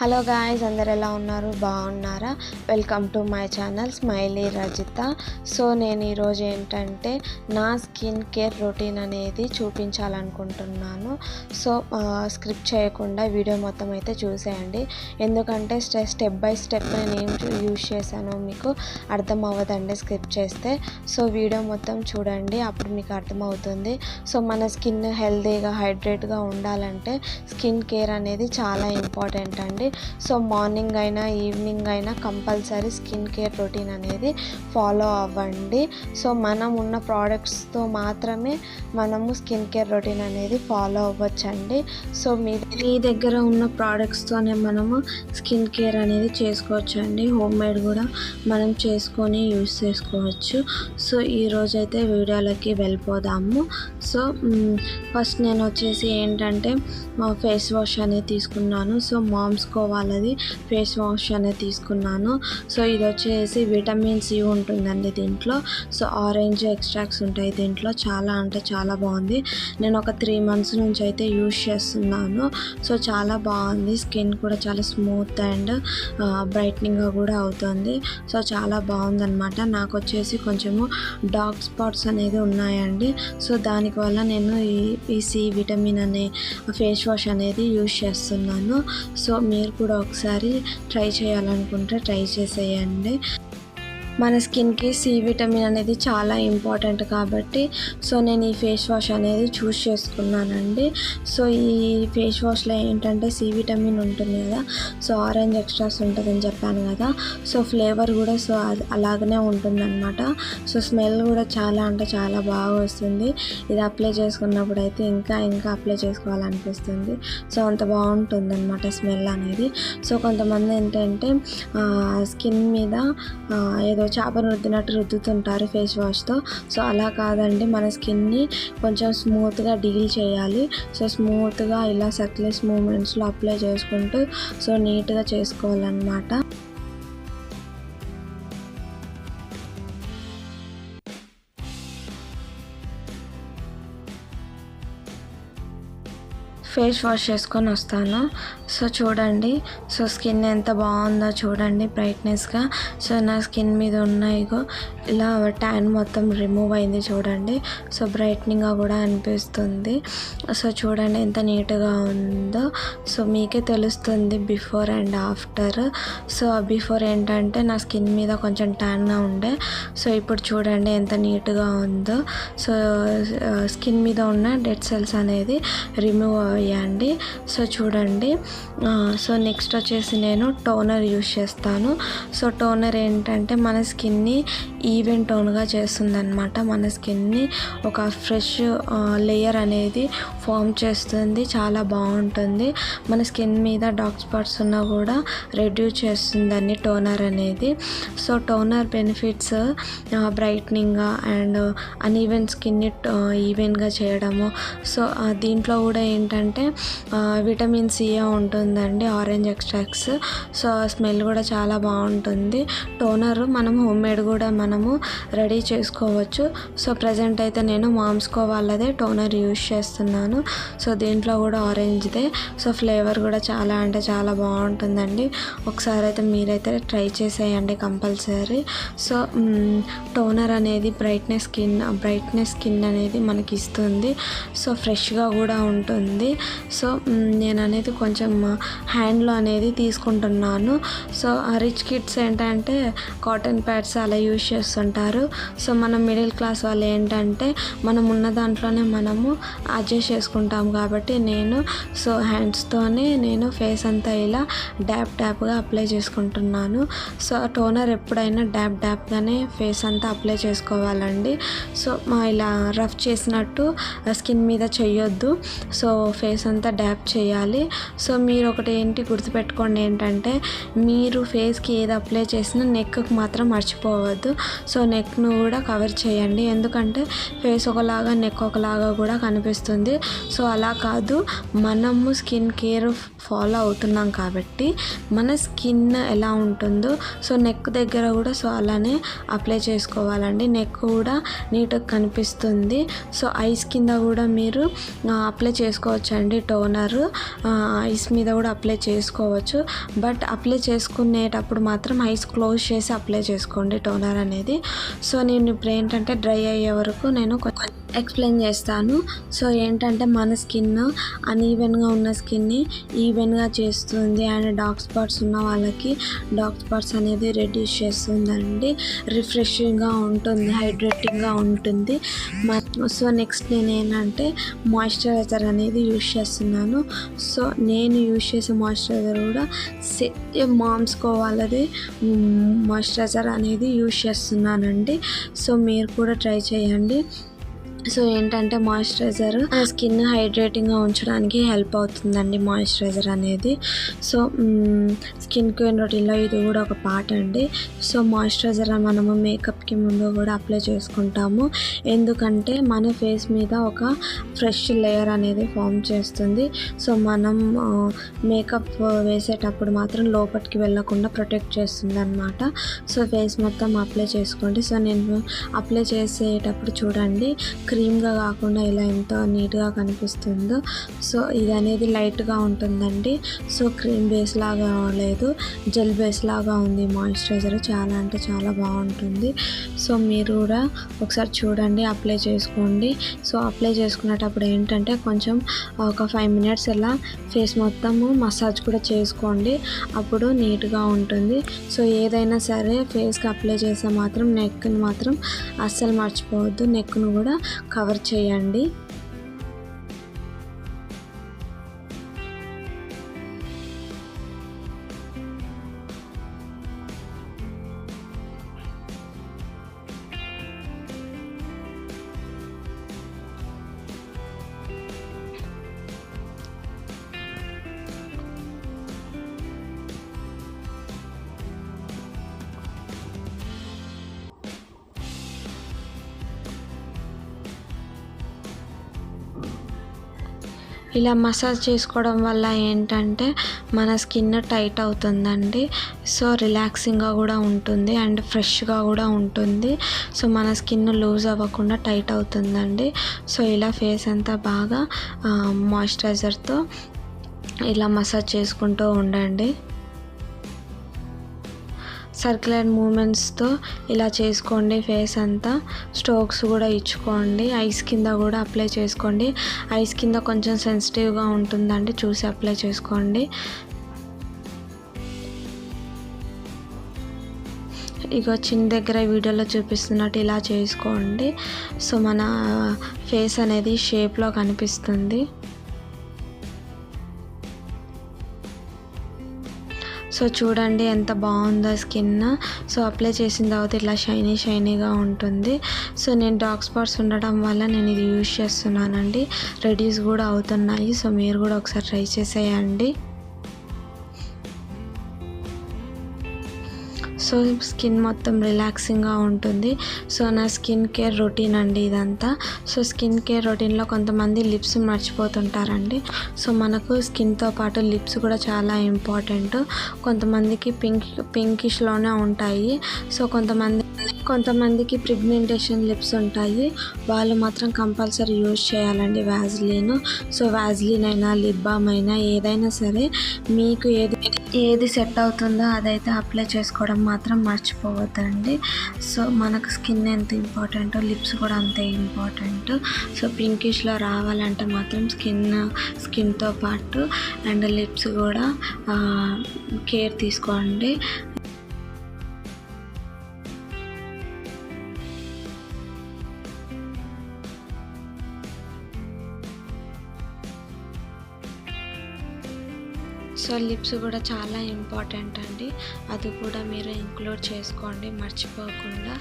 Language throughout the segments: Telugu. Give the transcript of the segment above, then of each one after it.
హలో గాయస్ అందరు ఎలా ఉన్నారు? బాగున్నారా? Welcome to my channel smiley Rajitha so నేను ఈరోజు ఏంటంటే నా స్కిన్ కేర్ రొటీన్ అనేది చూపించాలనుకుంటున్నాను. సో స్క్రిప్ట్ చేయకుండా వీడియో మొత్తం అయితే చూసేయండి. ఎందుకంటే స్టె స్టెప్ బై స్టెప్ నేను ఏం యూజ్ చేశానో మీకు అర్థం అవ్వదండి స్క్రిప్ట్ చేస్తే. సో వీడియో మొత్తం చూడండి అప్పుడు మీకు అర్థమవుతుంది. సో మన స్కిన్ హెల్తీగా హైడ్రేట్గా ఉండాలంటే స్కిన్ కేర్ అనేది చాలా ఇంపార్టెంట్ అండి. సో మార్నింగ్ అయినా ఈవినింగ్ అయినా కంపల్సరీ స్కిన్ కేర్ రొటీన్ అనేది ఫాలో అవ్వండి. సో మనం ఉన్న ప్రోడక్ట్స్తో మాత్రమే మనము స్కిన్ కేర్ రొటీన్ అనేది ఫాలో అవ్వచ్చండి. సో మీ మీ దగ్గర ఉన్న ప్రోడక్ట్స్తోనే మనము స్కిన్ కేర్ అనేది చేసుకోవచ్చండి. హోమ్ మేడ్ కూడా మనం చేసుకొని యూస్ చేసుకోవచ్చు. సో ఈరోజైతే వీడియోలకి వెళ్ళిపోదాము. సో ఫస్ట్ నేను వచ్చేసి ఏంటంటే ఫేస్ వాష్ అనేది తీసుకున్నాను. సో మామ్స్ మామ్స్కో వాళ్ళది ఫేస్ వాష్ అనేది తీసుకున్నాను. సో ఇది వచ్చేసి విటమిన్ సి ఉంటుందండి దీంట్లో. సో ఆరెంజ్ ఎక్స్ట్రాక్ట్స్ ఉంటాయి దీంట్లో. చాలా అంటే చాలా బాగుంది. నేను ఒక త్రీ మంత్స్ నుంచి అయితే యూస్ చేస్తున్నాను. సో చాలా బాగుంది. స్కిన్ కూడా చాలా స్మూత్ అండ్ బ్రైట్నింగ్గా కూడా అవుతుంది. సో చాలా బాగుందనమాట నాకు వచ్చేసి కొంచెము డార్క్ స్పాట్స్ అనేది ఉన్నాయండి. సో దానివల్ల నేను ఈ ఈ సి విటమిన్ అనే ఫేస్ వాష్ అనేది యూస్ చేస్తున్నాను. సో మీరు కూడా ఒకసారి ట్రై చేయాలనుకుంటే ట్రై చేసేయండి. మన స్కిన్కి సి విటమిన్ అనేది చాలా ఇంపార్టెంట్ కాబట్టి సో నేను ఈ ఫేస్ వాష్ అనేది చూస్ చేసుకున్నానండి. సో ఈ ఫేస్ వాష్లో ఏంటంటే సి విటమిన్ ఉంటుంది కదా సో ఆరెంజ్ ఎక్స్ట్రాస్ ఉంటుందని చెప్పాను కదా సో ఫ్లేవర్ కూడా సో అది అలాగనే ఉంటుందన్నమాట. సో స్మెల్ కూడా చాలా అంటే చాలా బాగా వస్తుంది. ఇది అప్లై చేసుకున్నప్పుడు అయితే ఇంకా ఇంకా అప్లై చేసుకోవాలనిపిస్తుంది. సో అంత బాగుంటుందన్నమాట స్మెల్ అనేది. సో కొంతమంది ఏంటంటే స్కిన్ మీద ఏదో చేపను రుద్దినట్టు రుద్దుతుంటారు ఫేస్ వాష్తో సో అలా కాదండి మన స్కిన్ని కొంచెం స్మూత్గా డీల్ చేయాలి. సో స్మూత్గా ఇలా సక్లెస్ మూమెంట్స్లో అప్లై చేసుకుంటూ సో నీట్గా చేసుకోవాలన్నమాట. ఫేస్ వాష్ చేసుకొని వస్తాను. సో చూడండి సో స్కిన్ ఎంత బాగుందో చూడండి బ్రైట్నెస్గా. సో నా స్కిన్ మీద ఉన్నాయిగో ఇలా ట్యాన్ మొత్తం రిమూవ్ అయింది చూడండి. సో బ్రైట్నింగ్గా కూడా అనిపిస్తుంది. సో చూడండి ఎంత నీట్గా ఉందో. సో మీకే తెలుస్తుంది before and after so before ఏంటంటే నా స్కిన్ మీద కొంచెం ట్యాన్గా ఉండే. సో ఇప్పుడు చూడండి ఎంత నీట్గా ఉందో. సో స్కిన్ మీద ఉన్న డెడ్ సెల్స్ అనేది రిమూవ్ అండి సో చూడండి. సో నెక్స్ట్ వచ్చేసి నేను టోనర్ యూస్ చేస్తాను. సో టోనర్ ఏంటంటే మన స్కిన్ని ఈవెన్ టోన్గా చేస్తుంది అనమాట మన స్కిన్ని ఒక ఫ్రెష్ లేయర్ అనేది ఫామ్ చేస్తుంది. చాలా బాగుంటుంది. మన స్కిన్ మీద డార్క్ స్పాట్స్ ఉన్నా కూడా రెడ్యూస్ చేస్తుందని టోనర్ అనేది. So toner benefits brightening and uneven స్కిన్ని ఈవెన్గా చేయడము. సో దీంట్లో కూడా ఏంటంటే విటమిన్ సి ఉంటుందండి ఆరెంజ్ ఎక్స్ట్రాక్ట్స్. సో స్మెల్ కూడా చాలా బాగుంటుంది. టోనర్ మనం హోమ్ మేడ్ కూడా మనము రెడీ చేసుకోవచ్చు. సో ప్రజెంట్ అయితే నేను మామ్స్కో వాళ్ళదే టోనర్ యూజ్ చేస్తున్నాను. సో దీంట్లో కూడా ఆరెంజ్దే. సో ఫ్లేవర్ కూడా చాలా అంటే చాలా బాగుంటుందండి. ఒకసారి అయితే మీరైతే ట్రై చేసేయండి కంపల్సరీ. సో టోనర్ అనేది బ్రైట్నెస్ స్కిన్ బ్రైట్నెస్ స్కిన్ అనేది మనకి ఇస్తుంది. సో ఫ్రెష్గా కూడా ఉంటుంది. సో నేను అనేది కొంచెం హ్యాండ్లో అనేది తీసుకుంటున్నాను. సో రిచ్ కిడ్స్ ఏంటంటే కాటన్ ప్యాడ్స్ అలా యూజ్ చేస్తుంటారు. సో మనం మిడిల్ క్లాస్ వాళ్ళు ఏంటంటే మనం ఉన్న దాంట్లోనే మనము అడ్జస్ట్ చేసుకుంటాం కాబట్టి నేను సో హ్యాండ్స్తోనే నేను ఫేస్ అంతా ఇలా డ్యాప్ డ్యాప్గా అప్లై చేసుకుంటున్నాను. సో టోనర్ ఎప్పుడైనా డ్యాప్ డ్యాప్గానే ఫేస్ అంతా అప్లై చేసుకోవాలండి. సో ఇలా రఫ్ చేసినట్టు స్కిన్ మీద చేయొద్దు సో ఫేస్ అంతా డ్యాప్ చేయాలి. సో మీరు ఒకటి ఏంటి గుర్తుపెట్టుకోండి ఏంటంటే మీరు ఫేస్కి ఏది అప్లై చేసినా నెక్కి మాత్రం మర్చిపోవద్దు. సో నెక్ను కూడా కవర్ చేయండి. ఎందుకంటే ఫేస్ ఒకలాగా నెక్ ఒకలాగా కూడా కనిపిస్తుంది. సో అలా కాదు. మనము స్కిన్ కేర్ ఫాలో అవుతున్నాం కాబట్టి మన స్కిన్ ఎలా ఉంటుందో సో నెక్ దగ్గర కూడా సో అలానే అప్లై చేసుకోవాలండి. నెక్ కూడా నీట్గా కనిపిస్తుంది. సో ఐస్ కింద కూడా మీరు అప్లై చేసుకోవచ్చు అండి టోనర్. ఐస్ మీద కూడా అప్లై చేసుకోవచ్చు. బట్ అప్లై చేసుకునేటప్పుడు మాత్రం ఐస్ క్లోజ్ చేసి అప్లై చేసుకోండి టోనర్ అనేది. సో నేను ఇప్పుడు ఏంటంటే డ్రై అయ్యే వరకు నేను కొంచెం ఎక్స్ప్లెయిన్ చేస్తాను. సో ఏంటంటే మన స్కిన్ అన్ఈవెన్గా ఉన్న స్కిన్ని ఈవెన్గా చేస్తుంది అండ్ డార్క్ స్పాట్స్ ఉన్న వాళ్ళకి డార్క్ స్పాట్స్ అనేది రెడ్యూస్ చేస్తుందండి. రిఫ్రెషింగ్గా ఉంటుంది హైడ్రేటింగ్గా ఉంటుంది. మ- సో నెక్స్ట్ నేను ఏంటంటే మాయిశ్చరైజర్ అనేది యూజ్ చేస్తున్నాను. సో నేను యూజ్ చేసే మాయిశ్చరైజర్ కూడా సే మామ్స్కో వాళ్ళది మాయిశ్చరైజర్ అనేది యూజ్ చేస్తున్నానండి. సో మీరు కూడా ట్రై చేయండి. సో ఏంటంటే మాయిశ్చరైజర్ స్కిన్ హైడ్రేటింగ్గా ఉంచడానికి హెల్ప్ అవుతుందండి మాయిశ్చరైజర్ అనేది. సో స్కిన్ కేర్ రొటీన్లో ఇది కూడా ఒక పార్ట్ అండి. సో మాయిశ్చరైజర్ మనము మేకప్కి ముందు కూడా అప్లై చేసుకుంటాము. ఎందుకంటే మన ఫేస్ మీద ఒక ఫ్రెష్ లేయర్ అనేది ఫామ్ చేస్తుంది. సో మనం మేకప్ వేసేటప్పుడు మాత్రం లోపలికి వెళ్ళకుండా ప్రొటెక్ట్ చేస్తుంది అనమాట సో ఫేస్ మొత్తం అప్లై చేసుకోండి. సో నేను అప్లై చేసేటప్పుడు చూడండి క్రీమ్గా కాకుండా ఇలా ఎంత నీట్గా కనిపిస్తుందో సో ఇది అనేది లైట్గా ఉంటుందండి. సో క్రీమ్ బేస్ లాగా లేదు జెల్ బేస్ లాగా ఉంది మాయిశ్చరైజర్. చాలా అంటే చాలా బాగుంటుంది. సో మీరు కూడా ఒకసారి చూడండి అప్లై చేసుకోండి. సో అప్లై చేసుకునేటప్పుడు ఏంటంటే కొంచెం ఒక ఫైవ్ మినిట్స్ ఇలా ఫేస్ మొత్తము మసాజ్ కూడా చేసుకోండి. అప్పుడు నీట్గా ఉంటుంది. సో ఏదైనా సరే ఫేస్కి అప్లై చేస్తే మాత్రం నెక్ని మాత్రం అస్సలు మర్చిపోవద్దు. నెక్ను కూడా కవర్ చేయండి. ఇలా మసాజ్ చేసుకోవడం వల్ల ఏంటంటే మన స్కిన్ టైట్ అవుతుందండి. సో రిలాక్సింగ్గా కూడా ఉంటుంది అండ్ ఫ్రెష్గా కూడా ఉంటుంది. సో మన స్కిన్ లూజ్ అవ్వకుండా టైట్ అవుతుందండి. సో ఇలా ఫేస్ అంతా బాగా మాయిశ్చరైజర్తో ఇలా మసాజ్ చేసుకుంటూ ఉండండి. సర్క్యులర్ మూమెంట్స్తో ఇలా చేసుకోండి ఫేస్ అంతా. స్ట్రోక్స్ కూడా ఇచ్చుకోండి. ఐస్ కింద కూడా అప్లై చేసుకోండి. ఐస్ కింద కొంచెం సెన్సిటివ్గా ఉంటుందండి చూసి అప్లై చేసుకోండి. ఇక చిన్న దగ్గర వీడియోలో చూపిస్తున్నట్టు ఇలా చేసుకోండి. సో మన ఫేస్ అనేది షేప్లో కనిపిస్తుంది. సో చూడండి ఎంత బాగుందో స్కిన్. సో అప్లై చేసిన తర్వాత ఇట్లా షైనీ షైనీగా ఉంటుంది. సో నేను డార్క్ స్పాట్స్ ఉండడం వల్ల నేను ఇది యూజ్ చేస్తున్నానండి. రెడ్యూస్ కూడా అవుతున్నాయి. సో మీరు కూడా ఒకసారి ట్రై చేసేయండి. సో స్కిన్ మొత్తం రిలాక్సింగ్గా ఉంటుంది. సో నా స్కిన్ కేర్ రొటీన్ అండి ఇదంతా. సో స్కిన్ కేర్ రొటీన్లో కొంతమంది లిప్స్ మర్చిపోతుంటారండి. సో మనకు స్కిన్తో పాటు లిప్స్ కూడా చాలా ఇంపార్టెంట్. కొంతమందికి పింక్ పింకిష్లోనే ఉంటాయి. సో కొంతమంది కొంతమందికి ప్రిగ్నెంటేషన్ లిప్స్ ఉంటాయి. వాళ్ళు మాత్రం కంపల్సరీ యూజ్ చేయాలండి వ్యాజ్లిన్ సో వ్యాజ్లిన్ అయినా లిప్ బామ్ అయినా ఏదైనా సరే మీకు ఏది ఏది సెట్ అవుతుందో అదైతే అప్లై చేసుకోవడం మాత్రం మర్చిపోవద్దండి. సో మనకు స్కిన్ ఎంత ఇంపార్టెంటో లిప్స్ కూడా అంతే ఇంపార్టెంట్ సో పింకిష్లో రావాలంటే మాత్రం స్కిన్ స్కిన్తో పాటు అండ్ లిప్స్ కూడా కేర్ తీసుకోండి. సో లిప్స్ కూడా చాలా ఇంపార్టెంట్ అండి. అది కూడా మీరు ఇంక్లూడ్ చేసుకోండి మర్చిపోకుండా.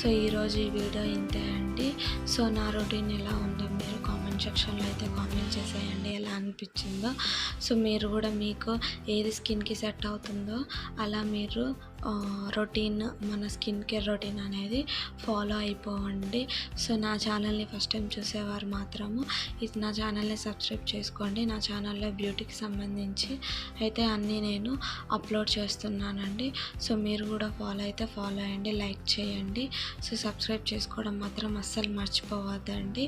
సో ఈరోజు ఈ వీడియో ఇంతే అండి. సో నా రొటీన్ ఎలా ఉందో మీరు కామెంట్ సెక్షన్లో అయితే కామెంట్ చేసేయండి ఎలా అనిపించిందో. సో మీరు కూడా మీకు ఏది స్కిన్కి సెట్ అవుతుందో అలా మీరు రొటీన్ మన స్కిన్ కేర్ రొటీన్ అనేది ఫాలో అయిపోవండి సో నా ఛానల్ని ఫస్ట్ టైం చూసేవారు మాత్రము. ఇది నా ఛానల్ని సబ్స్క్రైబ్ చేసుకోండి. నా ఛానల్లో బ్యూటీకి సంబంధించి అయితే అన్నీ నేను అప్లోడ్ చేస్తున్నానండి. సో మీరు కూడా ఫాలో అయితే ఫాలో అయ్యండి. లైక్ చేయండి. సో సబ్స్క్రైబ్ చేసుకోవడం మాత్రం అస్సలు మర్చిపోవద్దండి.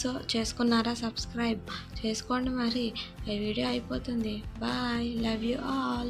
సో చేసుకున్నారా సబ్స్క్రైబ్? చేసుకోండి మరి. ఈ వీడియో అయిపోతుంది. బాయ్. Love you all.